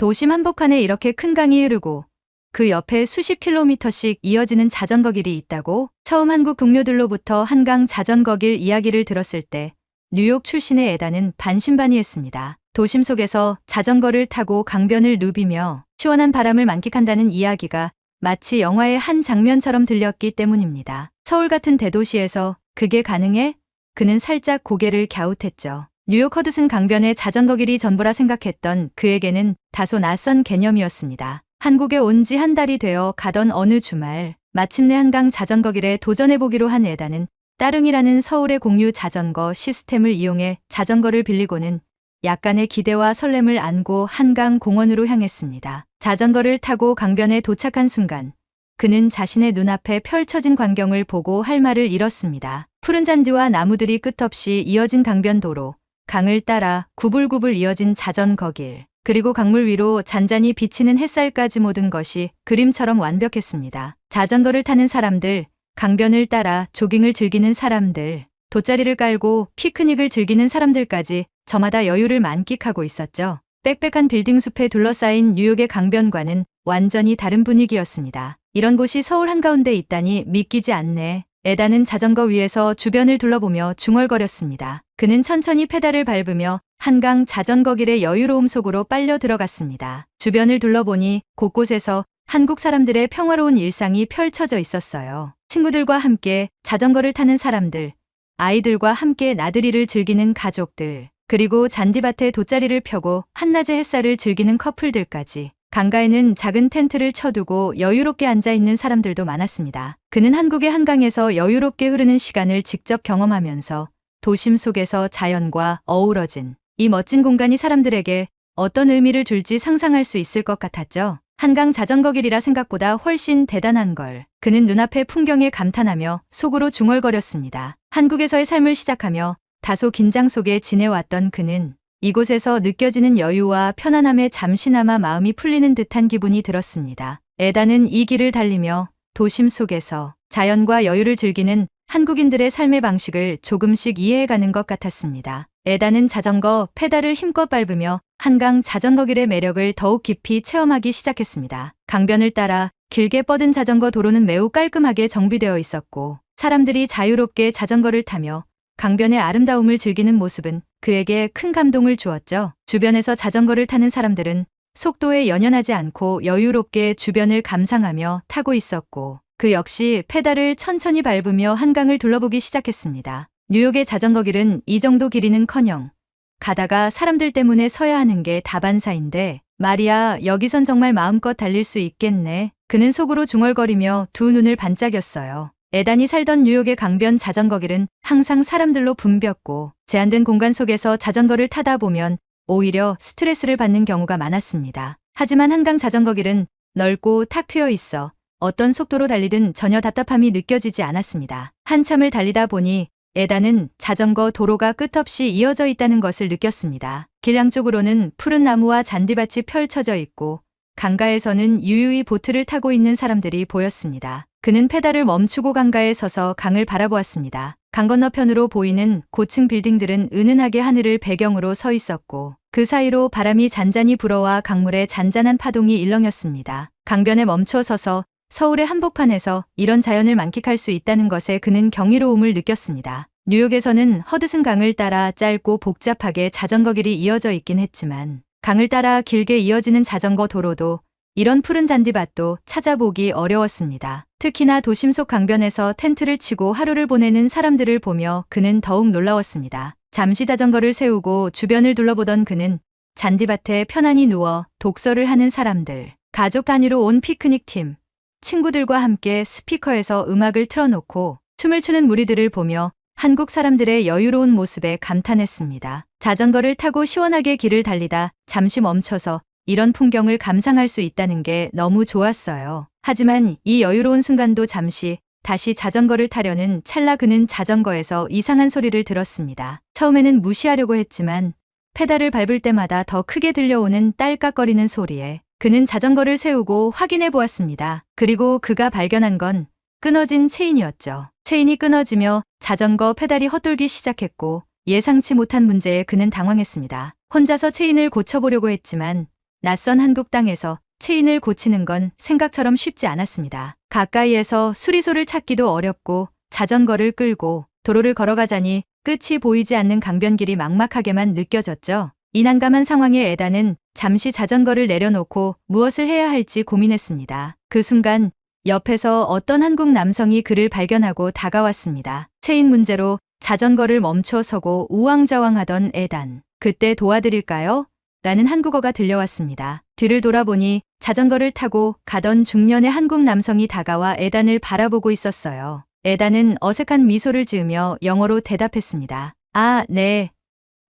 도심 한복판에 이렇게 큰 강이 흐르고 그 옆에 수십 킬로미터씩 이어지는 자전거 길이 있다고 처음 한국 동료들로부터 한강 자전거 길 이야기를 들었을 때 뉴욕 출신의 에다는 반신반의했습니다. 도심 속에서 자전거를 타고 강변을 누비며 시원한 바람을 만끽한다는 이야기가 마치 영화의 한 장면처럼 들렸기 때문입니다. 서울 같은 대도시에서 그게 가능해? 그는 살짝 고개를 갸웃했죠. 뉴욕 허드슨 강변의 자전거 길이 전부라 생각했던 그에게는 다소 낯선 개념이었습니다. 한국에 온 지 한 달이 되어 가던 어느 주말, 마침내 한강 자전거 길에 도전해보기로 한 에다는 따릉이라는 서울의 공유 자전거 시스템을 이용해 자전거를 빌리고는 약간의 기대와 설렘을 안고 한강 공원으로 향했습니다. 자전거를 타고 강변에 도착한 순간 그는 자신의 눈앞에 펼쳐진 광경을 보고 할 말을 잃었습니다. 푸른 잔디와 나무들이 끝없이 이어진 강변 도로, 강을 따라 구불구불 이어진 자전거 길, 그리고 강물 위로 잔잔히 비치는 햇살까지 모든 것이 그림처럼 완벽했습니다. 자전거를 타는 사람들, 강변을 따라 조깅을 즐기는 사람들, 돗자리를 깔고 피크닉을 즐기는 사람들까지 저마다 여유를 만끽하고 있었죠. 빽빽한 빌딩 숲에 둘러싸인 뉴욕의 강변과는 완전히 다른 분위기였습니다. 이런 곳이 서울 한가운데 있다니 믿기지 않네. 에다는 자전거 위에서 주변을 둘러보며 중얼거렸습니다. 그는 천천히 페달을 밟으며 한강 자전거 길의 여유로움 속으로 빨려 들어갔습니다. 주변을 둘러보니 곳곳에서 한국 사람들의 평화로운 일상이 펼쳐져 있었어요. 친구들과 함께 자전거를 타는 사람들, 아이들과 함께 나들이를 즐기는 가족들, 그리고 잔디밭에 돗자리를 펴고 한낮의 햇살을 즐기는 커플들까지 강가에는 작은 텐트를 쳐두고 여유롭게 앉아 있는 사람들도 많았습니다. 그는 한국의 한강에서 여유롭게 흐르는 시간을 직접 경험하면서 도심 속에서 자연과 어우러진 이 멋진 공간이 사람들에게 어떤 의미를 줄지 상상할 수 있을 것 같았죠. 한강 자전거 길이라 생각보다 훨씬 대단한 걸. 그는 눈앞의 풍경에 감탄하며 속으로 중얼거렸습니다. 한국에서의 삶을 시작하며 다소 긴장 속에 지내왔던 그는 이곳에서 느껴지는 여유와 편안함에 잠시나마 마음이 풀리는 듯한 기분이 들었습니다. 에다는 이 길을 달리며 도심 속에서 자연과 여유를 즐기는 한국인들의 삶의 방식을 조금씩 이해해가는 것 같았습니다. 에다는 자전거 페달을 힘껏 밟으며 한강 자전거 길의 매력을 더욱 깊이 체험하기 시작했습니다. 강변을 따라 길게 뻗은 자전거 도로는 매우 깔끔하게 정비되어 있었고 사람들이 자유롭게 자전거를 타며 강변의 아름다움을 즐기는 모습은 그에게 큰 감동을 주었죠. 주변에서 자전거를 타는 사람들은 속도에 연연하지 않고 여유롭게 주변을 감상하며 타고 있었고 그 역시 페달을 천천히 밟으며 한강을 둘러보기 시작했습니다. 뉴욕의 자전거 길은 이 정도 길이는커녕 가다가 사람들 때문에 서야 하는 게 다반사인데 말이야 여기선 정말 마음껏 달릴 수 있겠네. 그는 속으로 중얼거리며 두 눈을 반짝였어요. 에단이 살던 뉴욕의 강변 자전거 길은 항상 사람들로 붐볐고 제한된 공간 속에서 자전거를 타다 보면 오히려 스트레스를 받는 경우가 많았습니다. 하지만 한강 자전거 길은 넓고 탁 트여 있어 어떤 속도로 달리든 전혀 답답함이 느껴지지 않았습니다. 한참을 달리다 보니 에다는 자전거 도로가 끝없이 이어져 있다는 것을 느꼈습니다. 길 양쪽으로는 푸른 나무와 잔디밭이 펼쳐져 있고 강가에서는 유유히 보트를 타고 있는 사람들이 보였습니다. 그는 페달을 멈추고 강가에 서서 강을 바라보았습니다. 강 건너편으로 보이는 고층 빌딩들은 은은하게 하늘을 배경으로 서 있었고 그 사이로 바람이 잔잔히 불어와 강물에 잔잔한 파동이 일렁였습니다. 강변에 멈춰 서서 서울의 한복판에서 이런 자연을 만끽할 수 있다는 것에 그는 경이로움을 느꼈습니다. 뉴욕에서는 허드슨 강을 따라 짧고 복잡하게 자전거 길이 이어져 있긴 했지만 강을 따라 길게 이어지는 자전거 도로도 이런 푸른 잔디밭도 찾아보기 어려웠습니다. 특히나 도심 속 강변에서 텐트를 치고 하루를 보내는 사람들을 보며 그는 더욱 놀라웠습니다. 잠시 자전거를 세우고 주변을 둘러보던 그는 잔디밭에 편안히 누워 독서를 하는 사람들, 가족 단위로 온 피크닉 팀, 친구들과 함께 스피커에서 음악을 틀어놓고 춤을 추는 무리들을 보며 한국 사람들의 여유로운 모습에 감탄했습니다. 자전거를 타고 시원하게 길을 달리다 잠시 멈춰서 이런 풍경을 감상할 수 있다는 게 너무 좋았어요. 하지만 이 여유로운 순간도 잠시 다시 자전거를 타려는 찰나 그는 자전거에서 이상한 소리를 들었습니다. 처음에는 무시하려고 했지만 페달을 밟을 때마다 더 크게 들려오는 딸깍거리는 소리에 그는 자전거를 세우고 확인해 보았습니다. 그리고 그가 발견한 건 끊어진 체인이었죠. 체인이 끊어지며 자전거 페달이 헛돌기 시작했고 예상치 못한 문제에 그는 당황했습니다. 혼자서 체인을 고쳐보려고 했지만 낯선 한국 땅에서 체인을 고치는 건 생각처럼 쉽지 않았습니다. 가까이에서 수리소를 찾기도 어렵고 자전거를 끌고 도로를 걸어가자니 끝이 보이지 않는 강변길이 막막하게만 느껴졌죠. 이 난감한 상황에 에다는 잠시 자전거를 내려놓고 무엇을 해야 할지 고민했습니다. 그 순간 옆에서 어떤 한국 남성이 그를 발견하고 다가왔습니다. 체인 문제로 자전거를 멈춰 서고 우왕좌왕하던 에단. 그때 도와드릴까요? 라는 한국어가 들려왔습니다. 뒤를 돌아보니 자전거를 타고 가던 중년의 한국 남성이 다가와 에단을 바라보고 있었어요. 에단은 어색한 미소를 지으며 영어로 대답했습니다. 아, 네.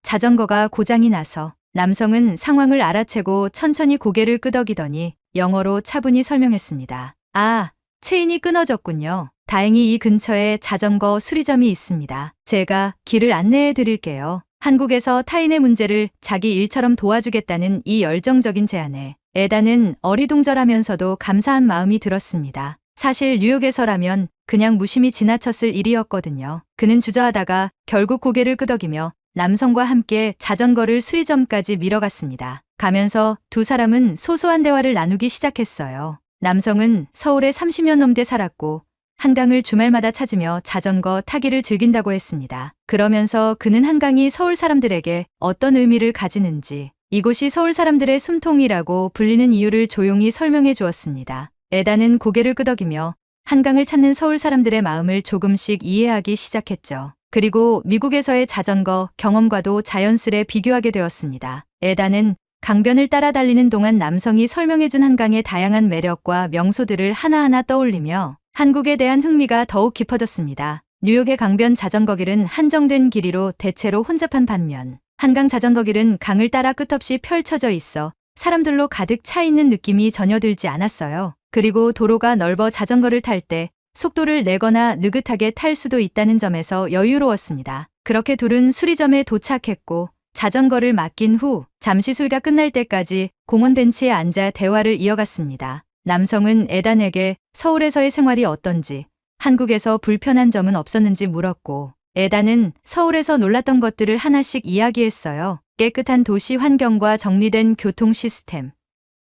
자전거가 고장이 나서 남성은 상황을 알아채고 천천히 고개를 끄덕이더니 영어로 차분히 설명했습니다. 아, 체인이 끊어졌군요. 다행히 이 근처에 자전거 수리점이 있습니다. 제가 길을 안내해 드릴게요. 한국에서 타인의 문제를 자기 일처럼 도와주겠다는 이 열정적인 제안에 에다는 어리둥절하면서도 감사한 마음이 들었습니다. 사실 뉴욕에서라면 그냥 무심히 지나쳤을 일이었거든요. 그는 주저하다가 결국 고개를 끄덕이며 남성과 함께 자전거를 수리점까지 밀어갔습니다. 가면서 두 사람은 소소한 대화를 나누기 시작했어요. 남성은 서울에 30년 넘게 살았고 한강을 주말마다 찾으며 자전거 타기를 즐긴다고 했습니다. 그러면서 그는 한강이 서울 사람들에게 어떤 의미를 가지는지 이곳이 서울 사람들의 숨통이라고 불리는 이유를 조용히 설명해 주었습니다. 에다는 고개를 끄덕이며 한강을 찾는 서울 사람들의 마음을 조금씩 이해하기 시작했죠. 그리고 미국에서의 자전거 경험과도 자연스레 비교하게 되었습니다. 에다는 강변을 따라 달리는 동안 남성이 설명해준 한강의 다양한 매력과 명소들을 하나하나 떠올리며 한국에 대한 흥미가 더욱 깊어졌습니다. 뉴욕의 강변 자전거 길은 한정된 길이로 대체로 혼잡한 반면 한강 자전거 길은 강을 따라 끝없이 펼쳐져 있어 사람들로 가득 차 있는 느낌이 전혀 들지 않았어요. 그리고 도로가 넓어 자전거를 탈 때 속도를 내거나 느긋하게 탈 수도 있다는 점에서 여유로웠습니다. 그렇게 둘은 수리점에 도착했고 자전거를 맡긴 후 잠시 수리가 끝날 때까지 공원 벤치에 앉아 대화를 이어갔습니다. 남성은 에단에게 서울에서의 생활이 어떤지, 한국에서 불편한 점은 없었는지 물었고, 에단은 서울에서 놀랐던 것들을 하나씩 이야기했어요. 깨끗한 도시 환경과 정리된 교통 시스템,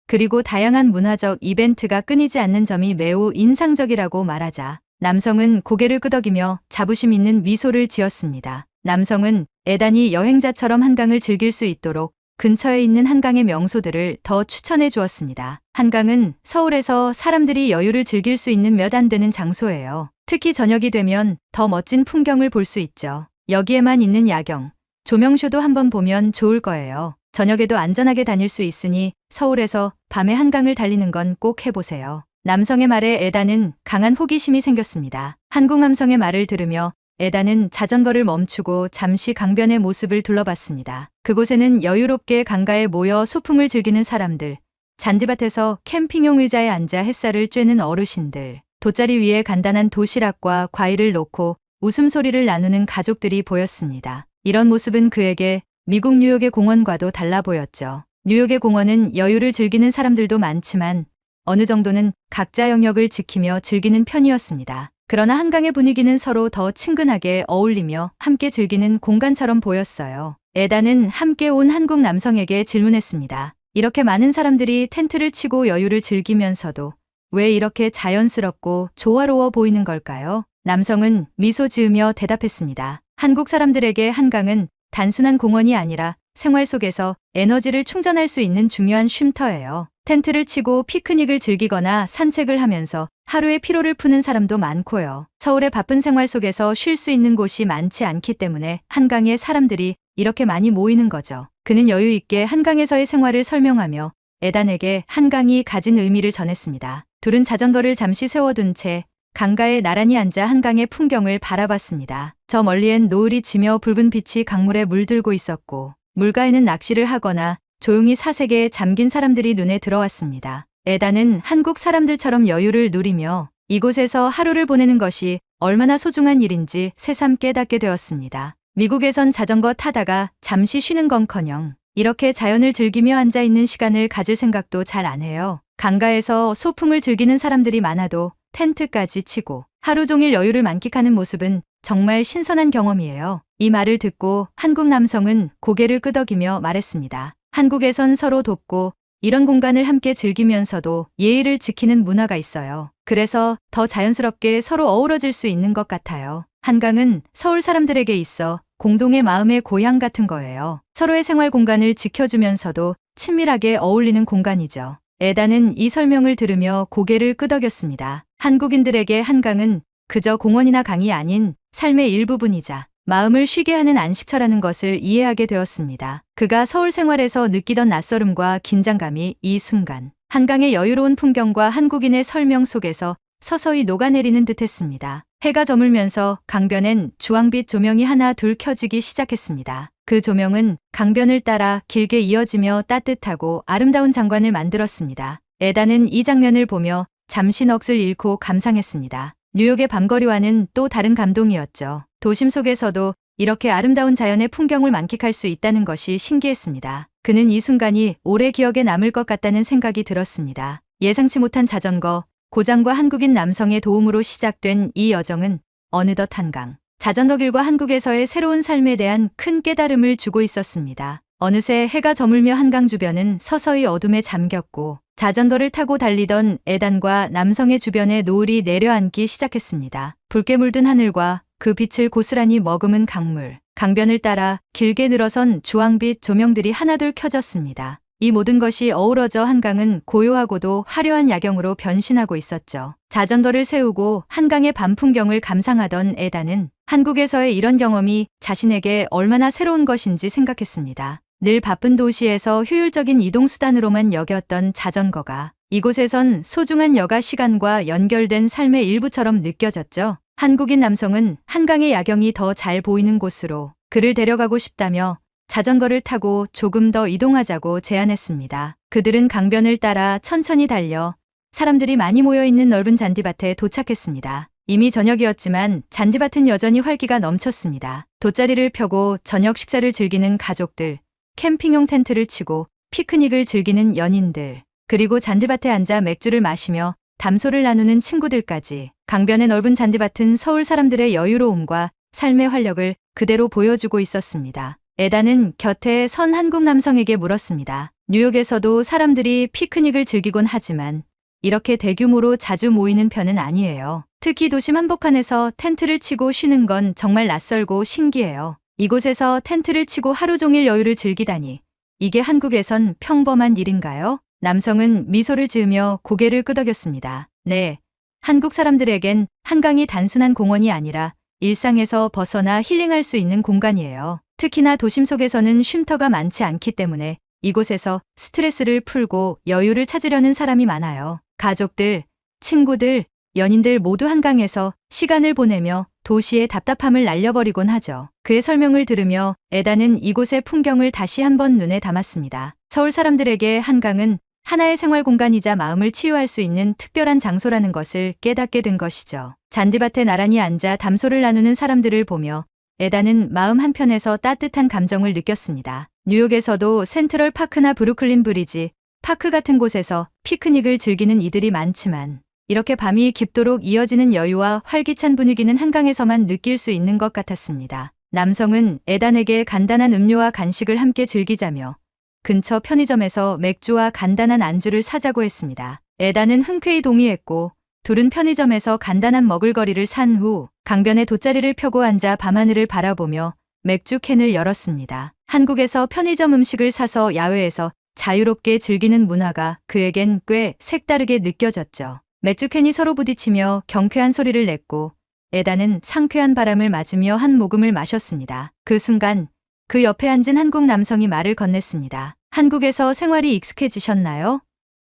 그리고 다양한 문화적 이벤트가 끊이지 않는 점이 매우 인상적이라고 말하자 남성은 고개를 끄덕이며 자부심 있는 미소를 지었습니다. 남성은 에단이 여행자처럼 한강을 즐길 수 있도록 근처에 있는 한강의 명소들을 더 추천해 주었습니다. 한강은 서울에서 사람들이 여유를 즐길 수 있는 몇 안 되는 장소예요. 특히 저녁이 되면 더 멋진 풍경을 볼 수 있죠. 여기에만 있는 야경, 조명쇼도 한번 보면 좋을 거예요. 저녁에도 안전하게 다닐 수 있으니 서울에서 밤에 한강을 달리는 건 꼭 해보세요. 남성의 말에 에다는 강한 호기심이 생겼습니다. 한국 남성의 말을 들으며 에다는 자전거를 멈추고 잠시 강변의 모습을 둘러봤습니다. 그곳에는 여유롭게 강가에 모여 소풍을 즐기는 사람들, 잔디밭에서 캠핑용 의자에 앉아 햇살을 쬐는 어르신들, 돗자리 위에 간단한 도시락과 과일을 놓고 웃음소리를 나누는 가족들이 보였습니다. 이런 모습은 그에게 미국 뉴욕의 공원과도 달라 보였죠. 뉴욕의 공원은 여유를 즐기는 사람들도 많지만 어느 정도는 각자 영역을 지키며 즐기는 편이었습니다. 그러나 한강의 분위기는 서로 더 친근하게 어울리며 함께 즐기는 공간처럼 보였어요. 에다는 함께 온 한국 남성에게 질문했습니다. 이렇게 많은 사람들이 텐트를 치고 여유를 즐기면서도 왜 이렇게 자연스럽고 조화로워 보이는 걸까요? 남성은 미소 지으며 대답했습니다. 한국 사람들에게 한강은 단순한 공원이 아니라 생활 속에서 에너지를 충전할 수 있는 중요한 쉼터예요. 텐트를 치고 피크닉을 즐기거나 산책을 하면서 하루의 피로를 푸는 사람도 많고요. 서울의 바쁜 생활 속에서 쉴 수 있는 곳이 많지 않기 때문에 한강에 사람들이 이렇게 많이 모이는 거죠. 그는 여유 있게 한강에서의 생활을 설명하며 에단에게 한강이 가진 의미를 전했습니다. 둘은 자전거를 잠시 세워둔 채 강가에 나란히 앉아 한강의 풍경을 바라봤습니다. 저 멀리엔 노을이 지며 붉은 빛이 강물에 물들고 있었고 물가에는 낚시를 하거나 조용히 사색에 잠긴 사람들이 눈에 들어왔습니다. 에다는 한국 사람들처럼 여유를 누리며 이곳에서 하루를 보내는 것이 얼마나 소중한 일인지 새삼 깨닫게 되었습니다. 미국에선 자전거 타다가 잠시 쉬는 건커녕 이렇게 자연을 즐기며 앉아 있는 시간을 가질 생각도 잘 안 해요. 강가에서 소풍을 즐기는 사람들이 많아도 텐트까지 치고 하루 종일 여유를 만끽하는 모습은 정말 신선한 경험이에요. 이 말을 듣고 한국 남성은 고개를 끄덕이며 말했습니다. 한국에선 서로 돕고 이런 공간을 함께 즐기면서도 예의를 지키는 문화가 있어요. 그래서 더 자연스럽게 서로 어우러질 수 있는 것 같아요. 한강은 서울 사람들에게 있어 공동의 마음의 고향 같은 거예요. 서로의 생활 공간을 지켜주면서도 친밀하게 어울리는 공간이죠. 에다는 이 설명을 들으며 고개를 끄덕였습니다. 한국인들에게 한강은 그저 공원이나 강이 아닌 삶의 일부분이자 마음을 쉬게 하는 안식처라는 것을 이해하게 되었습니다. 그가 서울 생활에서 느끼던 낯설음과 긴장감이 이 순간 한강의 여유로운 풍경과 한국인의 설명 속에서 서서히 녹아내리는 듯했습니다. 해가 저물면서 강변엔 주황빛 조명이 하나 둘 켜지기 시작했습니다. 그 조명은 강변을 따라 길게 이어지며 따뜻하고 아름다운 장관을 만들었습니다. 에다는 이 장면을 보며 잠시 넋을 잃고 감상했습니다. 뉴욕의 밤거리와는 또 다른 감동이었죠. 도심 속에서도 이렇게 아름다운 자연의 풍경을 만끽할 수 있다는 것이 신기했습니다. 그는 이 순간이 오래 기억에 남을 것 같다는 생각이 들었습니다. 예상치 못한 자전거, 고장과 한국인 남성의 도움으로 시작된 이 여정은 어느덧 한강, 자전거 길과 한국에서의 새로운 삶에 대한 큰 깨달음을 주고 있었습니다. 어느새 해가 저물며 한강 주변은 서서히 어둠에 잠겼고 자전거를 타고 달리던 에단과 남성의 주변에 노을이 내려앉기 시작했습니다. 붉게 물든 하늘과 그 빛을 고스란히 머금은 강물, 강변을 따라 길게 늘어선 주황빛 조명들이 하나둘 켜졌습니다. 이 모든 것이 어우러져 한강은 고요하고도 화려한 야경으로 변신하고 있었죠. 자전거를 세우고 한강의 밤 풍경을 감상하던 에다는 한국에서의 이런 경험이 자신에게 얼마나 새로운 것인지 생각했습니다. 늘 바쁜 도시에서 효율적인 이동수단으로만 여겼던 자전거가 이곳에선 소중한 여가 시간과 연결된 삶의 일부처럼 느껴졌죠. 한국인 남성은 한강의 야경이 더 잘 보이는 곳으로 그를 데려가고 싶다며 자전거를 타고 조금 더 이동하자고 제안했습니다. 그들은 강변을 따라 천천히 달려 사람들이 많이 모여 있는 넓은 잔디밭에 도착했습니다. 이미 저녁이었지만 잔디밭은 여전히 활기가 넘쳤습니다. 돗자리를 펴고 저녁 식사를 즐기는 가족들, 캠핑용 텐트를 치고 피크닉을 즐기는 연인들, 그리고 잔디밭에 앉아 맥주를 마시며 담소를 나누는 친구들까지 강변의 넓은 잔디밭은 서울 사람들의 여유로움과 삶의 활력을 그대로 보여주고 있었습니다. 에다는 곁에 선 한국 남성에게 물었습니다. 뉴욕에서도 사람들이 피크닉을 즐기곤 하지만 이렇게 대규모로 자주 모이는 편은 아니에요. 특히 도심 한복판에서 텐트를 치고 쉬는 건 정말 낯설고 신기해요. 이곳에서 텐트를 치고 하루 종일 여유를 즐기다니 이게 한국에선 평범한 일인가요? 남성은 미소를 지으며 고개를 끄덕였습니다. 네. 한국 사람들에겐 한강이 단순한 공원이 아니라 일상에서 벗어나 힐링할 수 있는 공간이에요. 특히나 도심 속에서는 쉼터가 많지 않기 때문에 이곳에서 스트레스를 풀고 여유를 찾으려는 사람이 많아요. 가족들, 친구들, 연인들 모두 한강에서 시간을 보내며 도시의 답답함을 날려버리곤 하죠. 그의 설명을 들으며 에다는 이곳의 풍경을 다시 한번 눈에 담았습니다. 서울 사람들에게 한강은 하나의 생활 공간이자 마음을 치유할 수 있는 특별한 장소라는 것을 깨닫게 된 것이죠. 잔디밭에 나란히 앉아 담소를 나누는 사람들을 보며 에다는 마음 한편에서 따뜻한 감정을 느꼈습니다. 뉴욕에서도 센트럴 파크나 브루클린 브리지, 파크 같은 곳에서 피크닉을 즐기는 이들이 많지만 이렇게 밤이 깊도록 이어지는 여유와 활기찬 분위기는 한강에서만 느낄 수 있는 것 같았습니다. 남성은 에단에게 간단한 음료와 간식을 함께 즐기자며 근처 편의점에서 맥주와 간단한 안주를 사자고 했습니다. 에단은 흔쾌히 동의했고 둘은 편의점에서 간단한 먹을거리를 산 후 강변에 돗자리를 펴고 앉아 밤하늘을 바라보며 맥주 캔을 열었습니다. 한국에서 편의점 음식을 사서 야외에서 자유롭게 즐기는 문화가 그에겐 꽤 색다르게 느껴졌죠. 맥주 캔이 서로 부딪히며 경쾌한 소리를 냈고 에다는 상쾌한 바람을 맞으며 한 모금을 마셨습니다. 그 순간 그 옆에 앉은 한국 남성이 말을 건넸습니다. 한국에서 생활이 익숙해지셨나요?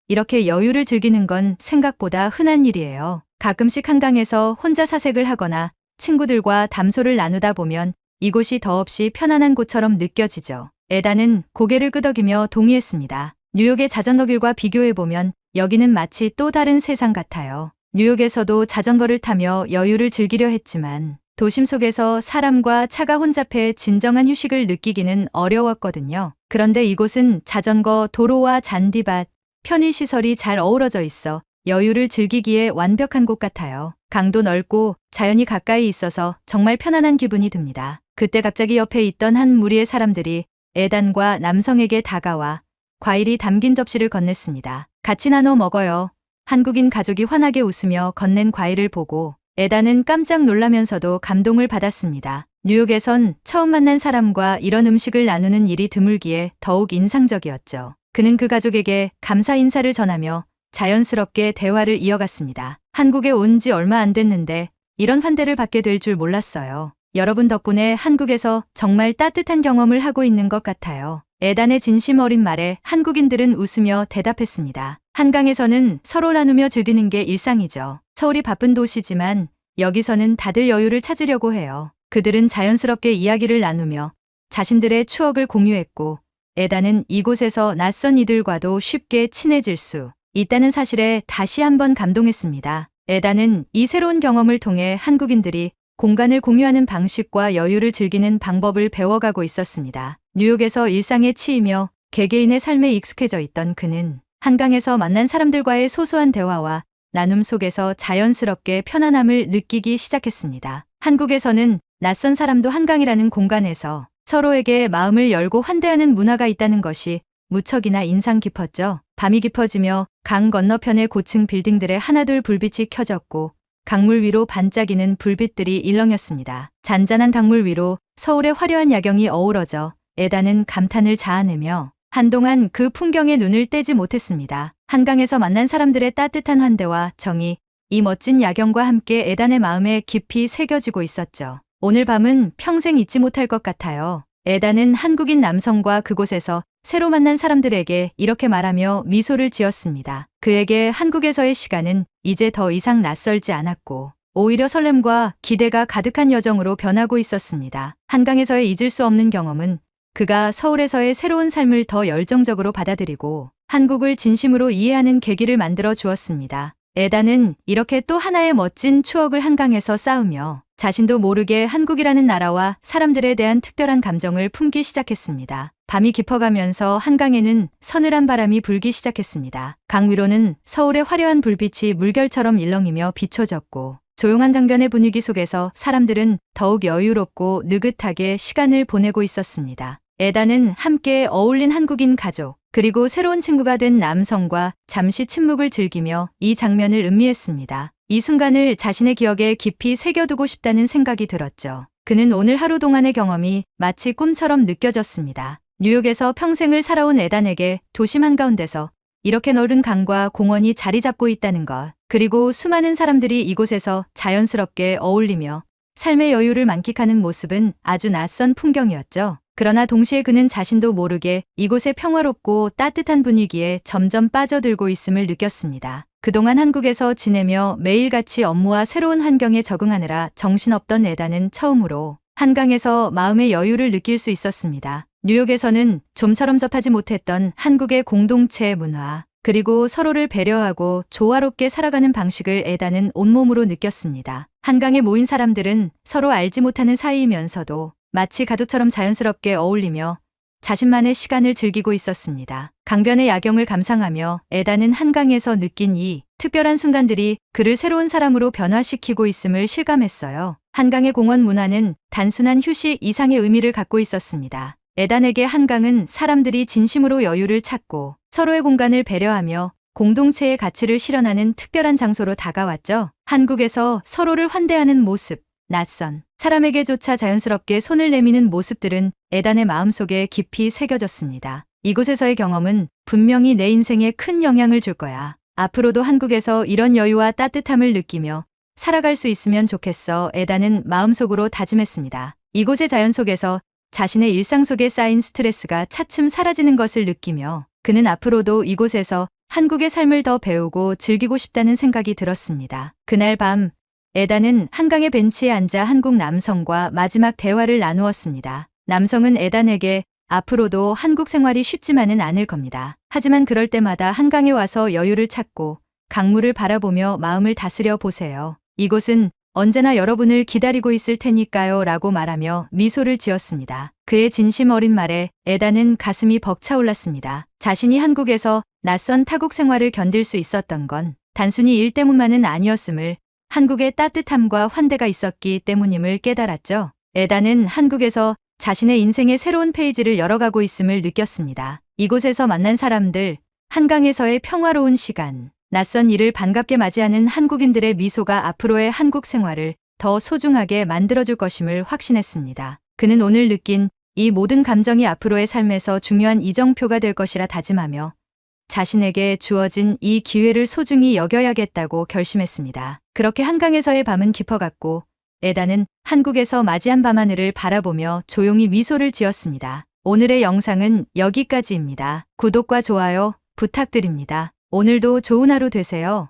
이렇게 여유를 즐기는 건 생각보다 흔한 일이에요. 가끔씩 한강에서 혼자 사색을 하거나 친구들과 담소를 나누다 보면 이곳이 더없이 편안한 곳처럼 느껴지죠. 에다는 고개를 끄덕이며 동의했습니다. 뉴욕의 자전거길과 비교해보면 여기는 마치 또 다른 세상 같아요. 뉴욕에서도 자전거를 타며 여유를 즐기려 했지만 도심 속에서 사람과 차가 혼잡해 진정한 휴식을 느끼기는 어려웠거든요. 그런데 이곳은 자전거, 도로와 잔디밭, 편의시설이 잘 어우러져 있어 여유를 즐기기에 완벽한 곳 같아요. 강도 넓고 자연이 가까이 있어서 정말 편안한 기분이 듭니다. 그때 갑자기 옆에 있던 한 무리의 사람들이 에단과 남성에게 다가와 과일이 담긴 접시를 건넸습니다. 같이 나눠 먹어요. 한국인 가족이 환하게 웃으며 건넨 과일을 보고 에다는 깜짝 놀라면서도 감동을 받았습니다. 뉴욕에선 처음 만난 사람과 이런 음식을 나누는 일이 드물기에 더욱 인상적이었죠. 그는 그 가족에게 감사 인사를 전하며 자연스럽게 대화를 이어갔습니다. 한국에 온 지 얼마 안 됐는데 이런 환대를 받게 될 줄 몰랐어요. 여러분 덕분에 한국에서 정말 따뜻한 경험을 하고 있는 것 같아요. 에단의 진심 어린 말에 한국인들은 웃으며 대답했습니다. 한강에서는 서로 나누며 즐기는 게 일상이죠. 서울이 바쁜 도시지만 여기서는 다들 여유를 찾으려고 해요. 그들은 자연스럽게 이야기를 나누며 자신들의 추억을 공유했고 에다는 이곳에서 낯선 이들과도 쉽게 친해질 수 있다는 사실에 다시 한번 감동했습니다. 에다는 이 새로운 경험을 통해 한국인들이 공간을 공유하는 방식과 여유를 즐기는 방법을 배워가고 있었습니다. 뉴욕에서 일상에 치이며 개개인의 삶에 익숙해져 있던 그는 한강에서 만난 사람들과의 소소한 대화와 나눔 속에서 자연스럽게 편안함을 느끼기 시작했습니다. 한국에서는 낯선 사람도 한강이라는 공간에서 서로에게 마음을 열고 환대하는 문화가 있다는 것이 무척이나 인상 깊었죠. 밤이 깊어지며 강 건너편의 고층 빌딩들의 하나둘 불빛이 켜졌고 강물 위로 반짝이는 불빛들이 일렁였습니다. 잔잔한 강물 위로 서울의 화려한 야경이 어우러져 에다는 감탄을 자아내며 한동안 그 풍경에 눈을 떼지 못했습니다. 한강에서 만난 사람들의 따뜻한 환대와 정이 이 멋진 야경과 함께 에단의 마음에 깊이 새겨지고 있었죠. 오늘 밤은 평생 잊지 못할 것 같아요. 에단은 한국인 남성과 그곳에서 새로 만난 사람들에게 이렇게 말하며 미소를 지었습니다. 그에게 한국에서의 시간은 이제 더 이상 낯설지 않았고 오히려 설렘과 기대가 가득한 여정으로 변하고 있었습니다. 한강에서의 잊을 수 없는 경험은 그가 서울에서의 새로운 삶을 더 열정적으로 받아들이고 한국을 진심으로 이해하는 계기를 만들어 주었습니다. 에다는 이렇게 또 하나의 멋진 추억을 한강에서 쌓으며 자신도 모르게 한국이라는 나라와 사람들에 대한 특별한 감정을 품기 시작했습니다. 밤이 깊어가면서 한강에는 서늘한 바람이 불기 시작했습니다. 강 위로는 서울의 화려한 불빛이 물결처럼 일렁이며 비춰졌고 조용한 강변의 분위기 속에서 사람들은 더욱 여유롭고 느긋하게 시간을 보내고 있었습니다. 에다는 함께 어울린 한국인 가족, 그리고 새로운 친구가 된 남성과 잠시 침묵을 즐기며 이 장면을 음미했습니다. 이 순간을 자신의 기억에 깊이 새겨두고 싶다는 생각이 들었죠. 그는 오늘 하루 동안의 경험이 마치 꿈처럼 느껴졌습니다. 뉴욕에서 평생을 살아온 에단에게 도심 한가운데서 이렇게 넓은 강과 공원이 자리 잡고 있다는 것, 그리고 수많은 사람들이 이곳에서 자연스럽게 어울리며 삶의 여유를 만끽하는 모습은 아주 낯선 풍경이었죠. 그러나 동시에 그는 자신도 모르게 이곳의 평화롭고 따뜻한 분위기에 점점 빠져들고 있음을 느꼈습니다. 그동안 한국에서 지내며 매일같이 업무와 새로운 환경에 적응하느라 정신없던 에다는 처음으로 한강에서 마음의 여유를 느낄 수 있었습니다. 뉴욕에서는 좀처럼 접하지 못했던 한국의 공동체 문화, 그리고 서로를 배려하고 조화롭게 살아가는 방식을 에다는 온몸으로 느꼈습니다. 한강에 모인 사람들은 서로 알지 못하는 사이이면서도 마치 가족처럼 자연스럽게 어울리며 자신만의 시간을 즐기고 있었습니다. 강변의 야경을 감상하며 에다는 한강에서 느낀 이 특별한 순간들이 그를 새로운 사람으로 변화시키고 있음을 실감했어요. 한강의 공원 문화는 단순한 휴식 이상의 의미를 갖고 있었습니다. 에단에게 한강은 사람들이 진심으로 여유를 찾고 서로의 공간을 배려하며 공동체의 가치를 실현하는 특별한 장소로 다가왔죠. 한국에서 서로를 환대하는 모습, 낯선 사람에게조차 자연스럽게 손을 내미는 모습들은 에단의 마음속에 깊이 새겨졌습니다. 이곳에서의 경험은 분명히 내 인생에 큰 영향을 줄 거야. 앞으로도 한국에서 이런 여유와 따뜻함을 느끼며 살아갈 수 있으면 좋겠어 에단은 마음속으로 다짐했습니다. 이곳의 자연 속에서 자신의 일상 속에 쌓인 스트레스가 차츰 사라지는 것을 느끼며 그는 앞으로도 이곳에서 한국의 삶을 더 배우고 즐기고 싶다는 생각이 들었습니다. 그날 밤 에단은 한강의 벤치에 앉아 한국 남성과 마지막 대화를 나누었습니다. 남성은 에단에게 앞으로도 한국 생활이 쉽지만은 않을 겁니다. 하지만 그럴 때마다 한강에 와서 여유를 찾고 강물을 바라보며 마음을 다스려 보세요. 이곳은 언제나 여러분을 기다리고 있을 테니까요 라고 말하며 미소를 지었습니다. 그의 진심 어린 말에 에단은 가슴이 벅차올랐습니다. 자신이 한국에서 낯선 타국 생활을 견딜 수 있었던 건 단순히 일 때문만은 아니었음을 한국의 따뜻함과 환대가 있었기 때문임을 깨달았죠. 에다는 한국에서 자신의 인생의 새로운 페이지를 열어가고 있음을 느꼈습니다. 이곳에서 만난 사람들, 한강에서의 평화로운 시간, 낯선 일을 반갑게 맞이하는 한국인들의 미소가 앞으로의 한국 생활을 더 소중하게 만들어줄 것임을 확신했습니다. 그는 오늘 느낀 이 모든 감정이 앞으로의 삶에서 중요한 이정표가 될 것이라 다짐하며 자신에게 주어진 이 기회를 소중히 여겨야겠다고 결심했습니다. 그렇게 한강에서의 밤은 깊어갔고 에다는 한국에서 맞이한 밤하늘을 바라보며 조용히 미소를 지었습니다. 오늘의 영상은 여기까지입니다. 구독과 좋아요 부탁드립니다. 오늘도 좋은 하루 되세요.